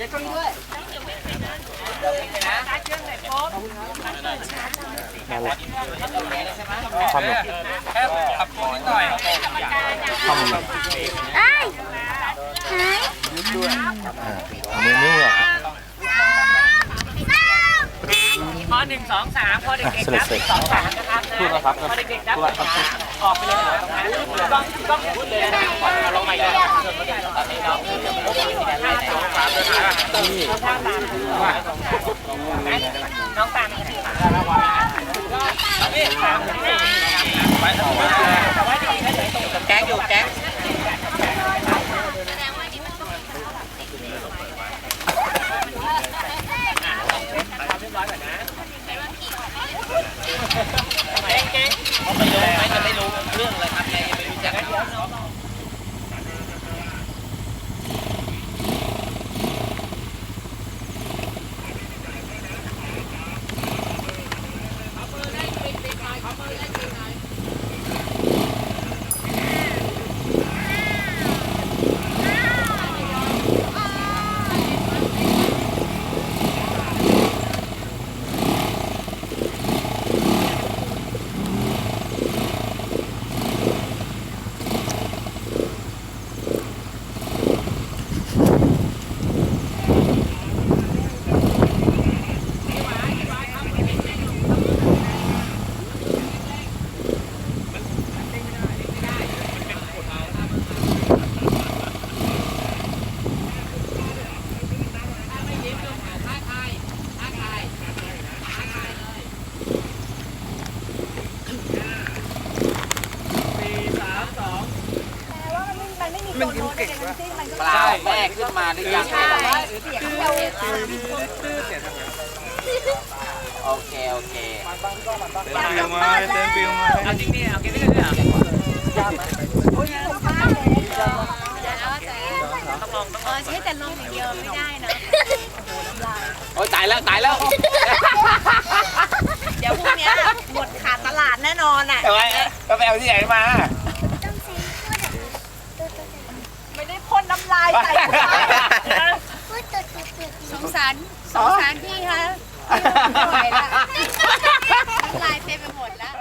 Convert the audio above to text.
นั่นแหละทำหน่อยแค่ขับตัวนิดหน่อยทำหน่อยไอ้หายอ่ามือนิ้วอะพอหนึ่งสองสามพอเด็กๆนับสองสามนะครับนะพูดนะครับพอเด็กๆนับสองสามออกไปเลยนะต้องต้องพูดเลยนะลงไปเลยตอนนี้น้องห้าสองสามเลย นะน้องตามน้องตามนี่สามสี่ไปแต่ว่าดีนะตรงกับแก๊งอยู่แก๊ง เจ๊งๆเขาไม่รู้ไม่จะไม่รู้เรื่องเลยครับแกยังไม่รู้จัก เปลาแม่ขึ้นมาหรือยังโอเคโอเคเต็มปิวมาเต็มปิวมาเอาจริงดิเอากินได้เลยต้องลองต้องลองใช้แต่ลมอย่างเดียวไม่ได้นะโอ้ยตายแล้วตายแล้วเดี๋ยวพรุ่งนี้หมดขาดตลาดแน่นอนอะแต่ว่าไปเอาที่ไหนมา ไม่ได้พ่น น้ำลายใส่สงสารสงสารพี่คะไม่ไหวละน้ำลายเต็มไปหมดแล้ว